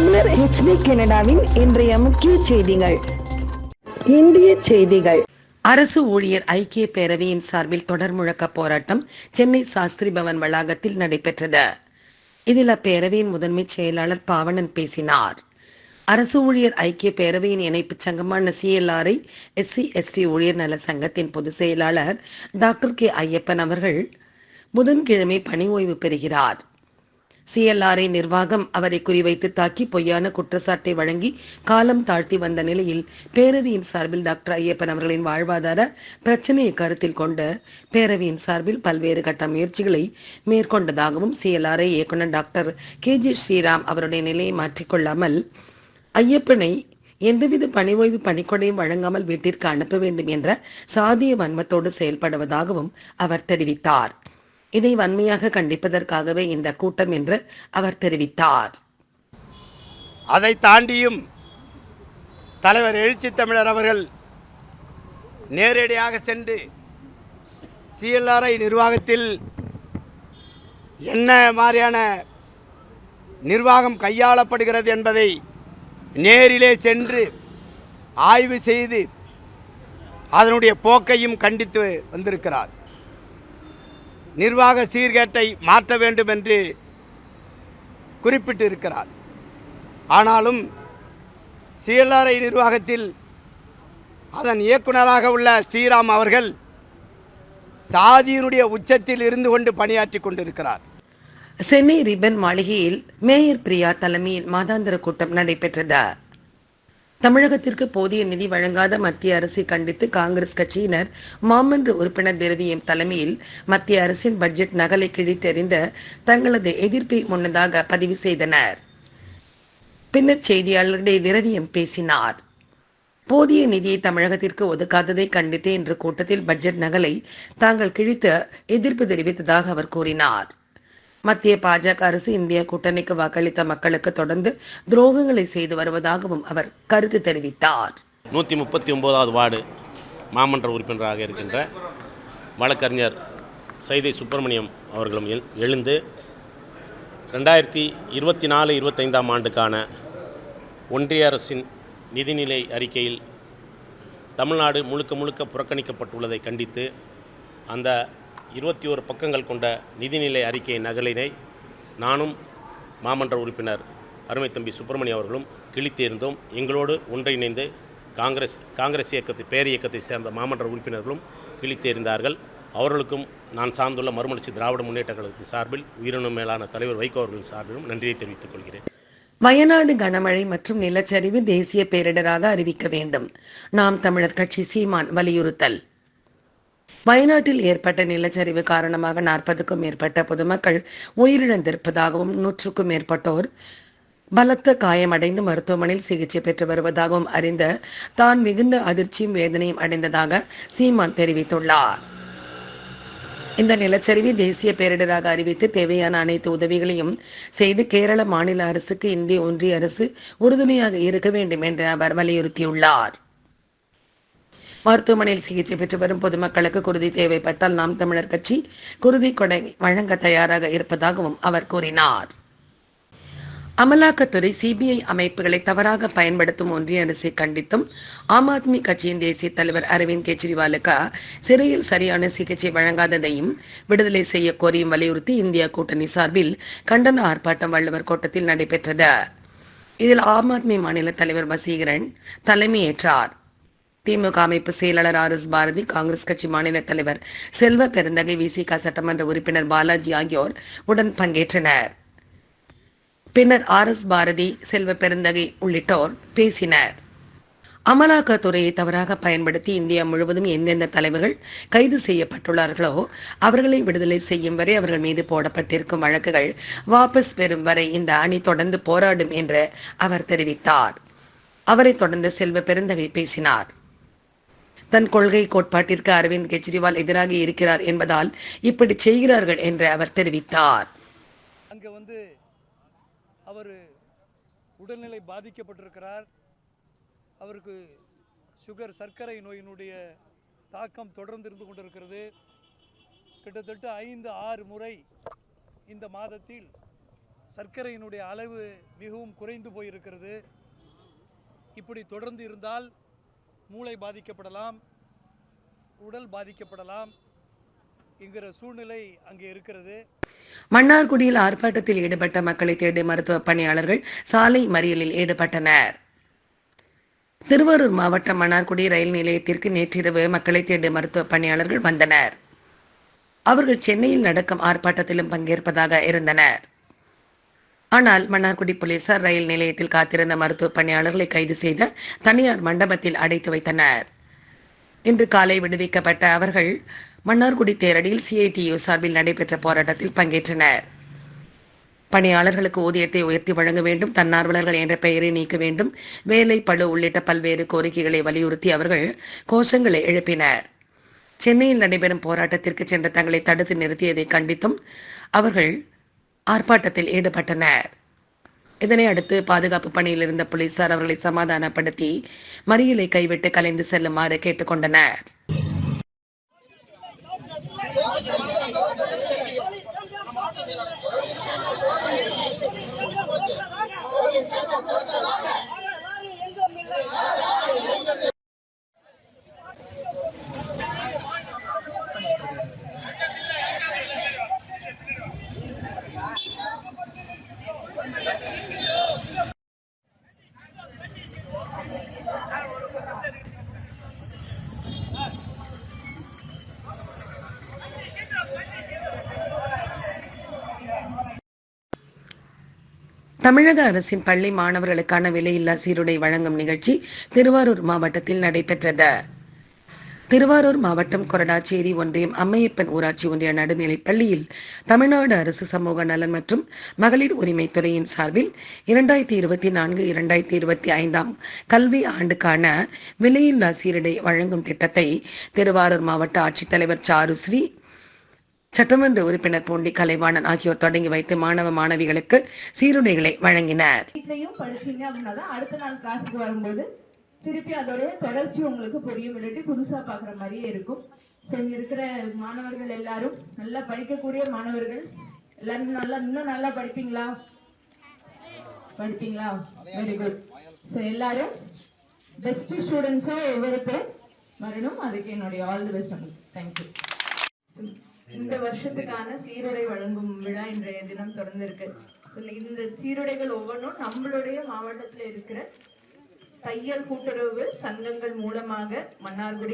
தமிழர் ஹெச்டி கனடாவின் இன்றைய முக்கிய செய்திகள். இந்திய செய்திகள். அரசு ஊழியர் ஐக்கிய பேரவையின் சார்பில் தொடர் முழக்க போராட்டம் சென்னை சாஸ்திரி பவன் வளாகத்தில் நடைபெற்றது. இதில் அப்பேரவையின் முதன்மை செயலாளர் பாவணன் பேசினார். அரசு ஊழியர் ஐக்கிய பேரவையின் இணைப்பு சங்கமான சிஎல்ஆரை எஸ்சி எஸ்டி ஊழியர் நல சங்கத்தின் பொதுச் செயலாளர் டாக்டர் கே ஐயப்பன் அவர்கள் புதன்கிழமை பணி ஓய்வு பெறுகிறார். சிஎல்ஆர்ஐ நிர்வாகம் அவரை குறிவைத்து தாக்கி பொய்யான குற்றச்சாட்டை வழங்கி காலம் தாழ்த்தி வந்த நிலையில் பேரவையின் சார்பில் டாக்டர் ஐயப்பன் அவர்களின் வாழ்வாதார பிரச்சனையை கருத்தில் கொண்டு பேரவையின் சார்பில் பல்வேறு கட்ட முயற்சிகளை மேற்கொண்டதாகவும் சிஎல்ஆர்ஐ இயக்குநர் டாக்டர் கே ஜி ஸ்ரீராம் அவருடைய நிலையை மாற்றிக்கொள்ளாமல் ஐயப்பனை எந்தவித பணி ஓய்வு பணிக்கொடையும் வழங்காமல் வீட்டிற்கு அனுப்ப வேண்டும் என்ற சாதிய வன்மத்தோடு செயல்படுவதாகவும் அவர் தெரிவித்தார். இதை வன்மையாக கண்டிப்பதற்காகவே இந்த கூட்டம் என்று அவர் தெரிவித்தார். அதை தாண்டியும் தலைவர் எழுச்சி தமிழர் அவர்கள் நேரடியாக சென்று சிஎல்ஆர்ஐ நிர்வாகத்தில் என்ன மாதிரியான நிர்வாகம் கையாளப்படுகிறது என்பதை நேரிலே சென்று ஆய்வு செய்து அதனுடைய போக்கையும் கண்டித்து வந்திருக்கிறார். நிர்வாக சீர்கேட்டை மாற்ற வேண்டும் என்று குறிப்பிட்டு இருக்கிறார் ஆனாலும் சிஎல்ஆர்ஐ நிர்வாகத்தில் அதன் இயக்குனராக உள்ள ஸ்ரீராம் அவர்கள் சாதியினுடைய உச்சத்தில் இருந்து கொண்டு பணியாற்றி கொண்டிருக்கிறார். சென்னை ரிபன் மாளிகையில் மேயர் பிரியா தலைமையில் மாதாந்திர கூட்டம் நடைபெற்றது. தமிழகத்திற்கு போதிய நிதி வழங்காத மத்திய அரசை கண்டித்து காங்கிரஸ் கட்சியினர் மாமன்ற உறுப்பினர் திரவியம் தலைமையில் மத்திய அரசின் பட்ஜெட் நகலை கிழித்தெறிந்த தங்களது எதிர்ப்பை முன்னதாக பதிவு செய்தனர். பின்னர் செய்தியாளர்களிடையே திரவியம் பேசினார். போதிய நிதியை தமிழகத்திற்கு ஒதுக்காததை கண்டித்து இன்று கூட்டத்தில் பட்ஜெட் நகலை தாங்கள் கிழித்து எதிர்ப்பு தெரிவித்ததாக அவர் கூறினார். மத்திய பாஜக அரசு இந்திய கூட்டணிக்கு வாக்களித்த மக்களுக்கு தொடர்ந்து துரோகங்களை செய்து வருவதாகவும் அவர் கருத்து தெரிவித்தார். நூற்றி முப்பத்தி ஒன்பதாவது வார்டு மாமன்ற உறுப்பினராக இருக்கின்ற வழக்கறிஞர் சைதை சுப்பிரமணியம் அவர்களும் எழு- எழுந்து ரெண்டாயிரத்தி இருபத்தி நாலு இருபத்தைந்தாம் ஆண்டுக்கான ஒன்றிய அரசின் நிதிநிலை அறிக்கையில் தமிழ்நாடு முழுக்க முழுக்க புறக்கணிக்கப்பட்டுள்ளதை கண்டித்து அந்த இருபத்தி ஓரு பக்கங்கள் கொண்ட நிதிநிலை அறிக்கை நகலினை நானும் மாமன்ற உறுப்பினர் அருமை தம்பி சுப்பிரமணியம் அவர்களும் கிழித்திருந்தோம். எங்களோடு ஒன்றிணைந்து காங்கிரஸ் காங்கிரஸ் இயக்கத்தை பேர் இயக்கத்தை சேர்ந்த மாமன்ற உறுப்பினர்களும் கிழித்தெறிந்தார்கள் அவர்களுக்கும் நான் சார்ந்துள்ள மறுமலர்ச்சி திராவிட முன்னேற்ற கழகத்தின் சார்பில் உயிரினும் மேலான தலைவர் வைகோ அவர்களின் சார்பிலும் நன்றியை தெரிவித்துக் கொள்கிறேன். வயநாடு கனமழை மற்றும் நிலச்சரிவு தேசிய பேரிடராக அறிவிக்க வேண்டும். நாம் தமிழர் கட்சி சீமான் வலியுறுத்தல். வயநாட்டில் ஏற்பட்ட நிலச்சரிவு காரணமாக நாற்பதுக்கும் மேற்பட்ட பொதுமக்கள் உயிரிழந்திருப்பதாகவும் நூற்றுக்கும் மேற்பட்டோர் பலத்த காயமடைந்து மருத்துவமனையில் சிகிச்சை பெற்று வருவதாகவும் அறிந்த தான் மிகுந்த அதிர்ச்சியும் வேதனையும் அடைந்ததாக சீமான் தெரிவித்துள்ளார். இந்த நிலச்சரிவை தேசிய பேரிடராக அறிவித்து தேவையான அனைத்து உதவிகளையும் செய்து கேரள மாநில அரசுக்கு இந்திய ஒன்றிய அரசு உறுதுணையாக இருக்க வேண்டும் என்று அவர் வலியுறுத்தியுள்ளார். மருத்துவமனையில் சிகிச்சை பெற்று வரும் பொதுமக்களுக்கு குருதி தேவைப்பட்டால் நாம் தமிழர் கட்சி குருதி கொடை வழங்க தயாராக இருப்பதாகவும் அவர் கூறினார். அமலாக்கத்துறை சிபிஐ அமைப்புகளை தவறாக பயன்படுத்தும் ஒன்றிய அரசை கண்டித்தும் ஆம் ஆத்மி கட்சியின் தேசிய தலைவர் அரவிந்த் கெஜ்ரிவாலுக்கு சிறையில் சரியான சிகிச்சை வழங்காததையும் விடுதலை செய்ய கோரியும் வலியுறுத்தி இந்தியா கூட்டணி சார்பில் கண்டன ஆர்ப்பாட்டம் வள்ளுவர் கோட்டத்தில் நடைபெற்றது. இதில் ஆம் ஆத்மி மாநில தலைவர் வசீகரன் தலைமையேற்றார். திமுக அமைப்பு செயலாளர் ஆர் எஸ் பாரதி காங்கிரஸ் கட்சி மாநில தலைவர் செல்வ பெருந்தகை விசிக சட்டமன்ற உறுப்பினர் பாலாஜி ஆகியோர் உடன் பங்கேற்றனர். பின்னர் ஆர் எஸ் பாரதி செல்வ பெருந்தகை உள்ளிட்டோர் பேசினர். அமலாக்கத்துறையை தவறாக பயன்படுத்தி இந்தியா முழுவதும் எந்தெந்த தலைவர்கள் கைது செய்யப்பட்டுள்ளார்களோ அவர்களை விடுதலை செய்யும் வரை அவர்கள் மீது போடப்பட்டிருக்கும் வழக்குகள் வாபஸ் பெறும் வரை இந்த அணி தொடர்ந்து போராடும் என்று அவர் தெரிவித்தார். அவரை தொடர்ந்து செல்வ பெருந்தகை பேசினார். தன் கொள்கை கோட்பாட்டிற்கு அரவிந்த் கெஜ்ரிவால் எதிராக இருக்கிறார் என்பதால் இப்படி செய்கிறார்கள் என்று அவர் தெரிவித்தார். அங்கே வந்து அவர் உடல்நிலை பாதிக்கப்பட்டிருக்கிறார். அவருக்கு சுகர் சர்க்கரை நோயினுடைய தாக்கம் தொடர்ந்து இருந்து கொண்டிருக்கிறது. கிட்டத்தட்ட ஐந்து ஆறு முறை இந்த மாதத்தில் சர்க்கரையினுடைய அளவு மிகவும் குறைந்து போயிருக்கிறது. இப்படி தொடர்ந்து இருந்தால் மூளை பாதிக்கப்படலாம் உடல் பாதிக்கப்படலாம் என்கிற சூழ்நிலை அங்கே இருக்கிறது. மன்னார்குடியில் ஆர்ப்பாட்டத்தில் ஈடுபட்ட மக்களை தேடி மருத்துவ பணியாளர்கள் சாலை மறியலில் ஈடுபட்டனர். திருவாரூர் மாவட்டம் மன்னார்குடி ரயில் நிலையத்திற்கு நேற்றிரவு மக்களை தேடி மருத்துவ பணியாளர்கள் வந்தனர். அவர்கள் சென்னையில் நடக்கும் ஆர்ப்பாட்டத்திலும் பங்கேற்பதாக இருந்தனர். ஆனால் மன்னார்குடி போலீசார் ரயில் நிலையத்தில் காத்திருந்த மருத்துவ பணியாளர்களை கைது செய்த தனியார் மண்டபத்தில் அடைத்து வைத்தனர். இன்று காலை விடுவிக்கப்பட்ட அவர்கள் மன்னார்குடி தேரடியில் சிஐடியு சார்பில் நடைபெற்ற போராட்டத்தில் பங்கேற்றனர். பணியாளர்களுக்கு ஊதியத்தை உயர்த்தி வழங்க வேண்டும் தன்னார்வலர்கள் என்ற பெயரை நீக்க வேண்டும் வேலை பளு உள்ளிட்ட பல்வேறு கோரிக்கைகளை வலியுறுத்தி அவர்கள் கோஷங்களை எழுப்பினர். சென்னையில் நடைபெறும் போராட்டத்திற்கு சென்ற தங்களை தடுத்து நிறுத்தியதை கண்டித்தும் அவர்கள் ஆர்ப்பாட்டத்தில் ஈடுபட்டனர். இதனை அடுத்து பாதுகாப்பு பணியில் இருந்த போலீசார் அவர்களை சமாதானப்படுத்தி மறியலை கைவிட்டு கலைந்து செல்லுமாறு கேட்டுக்கொண்டனர். தமிழக அரசின் பள்ளி மாணவர்களுக்கான விலையில்லா சீருடை வழங்கும் நிகழ்ச்சி திருவாரூர் மாவட்டத்தில் நடைபெற்றது. திருவாரூர் மாவட்டம் கொரடாச்சேரி ஒன்றியம் அம்மையப்பன் ஊராட்சி ஒன்றிய நடுநிலைப் பள்ளியில் தமிழ்நாடு அரசு சமூக நலன் மற்றும் மகளிர் உரிமைத்துறையின் சார்பில் இரண்டாயிரத்தி இருபத்தி நான்கு இரண்டாயிரத்தி இருபத்தி ஐந்தாம் கல்வி ஆண்டுக்கான விலையில்லா சீருடை வழங்கும் திட்டத்தை திருவாரூர் மாவட்ட ஆட்சித்தலைவர் சாருஸ்ரீ சட்டமன்ற உறுப்பினர் பூண்டி கலைவாணன் ஆகியோர் தொடங்கி வைத்து மாணவ மாணவிகளுக்கு சீருடைகளை வழங்கினர். படிச்சீங்க அப்படின்னா அடுத்த நாள் கிளாஸுக்கு வரும்போது திருப்பி அதோடைய தொடர்ச்சி உங்களுக்கு புரியும். இல்லாட்டி புதுசா பாக்குற மாதிரியே இருக்கும். ஸோ இங்கே இருக்கிற மாணவர்கள் எல்லாரும் நல்லா படிக்கக்கூடிய மாணவர்கள் எல்லாரும் நல்லா இன்னும் நல்லா படிப்பீங்களா? படிப்பீங்களா? வெரி குட் ஸோ எல்லாரும் பெஸ்ட் ஸ்டூடெண்ட்ஸா ஒவ்வொருத்தரும் வரணும். அதுக்கு என்னுடைய ஆல் தி பெஸ்ட் உங்களுக்கு. தேங்க்யூ இந்த வருஷத்துக்கான சீருடை வழங்கும் விழா இன்றைய தினம் தொடர்ந்து இருக்கு இந்த சீருடைகள் ஒவ்வொன்றும் நம்மளுடைய மாவட்டத்தில் இருக்கிற தையல் கூட்டுறவு சங்கங்கள் மூலமாக மன்னார்குடி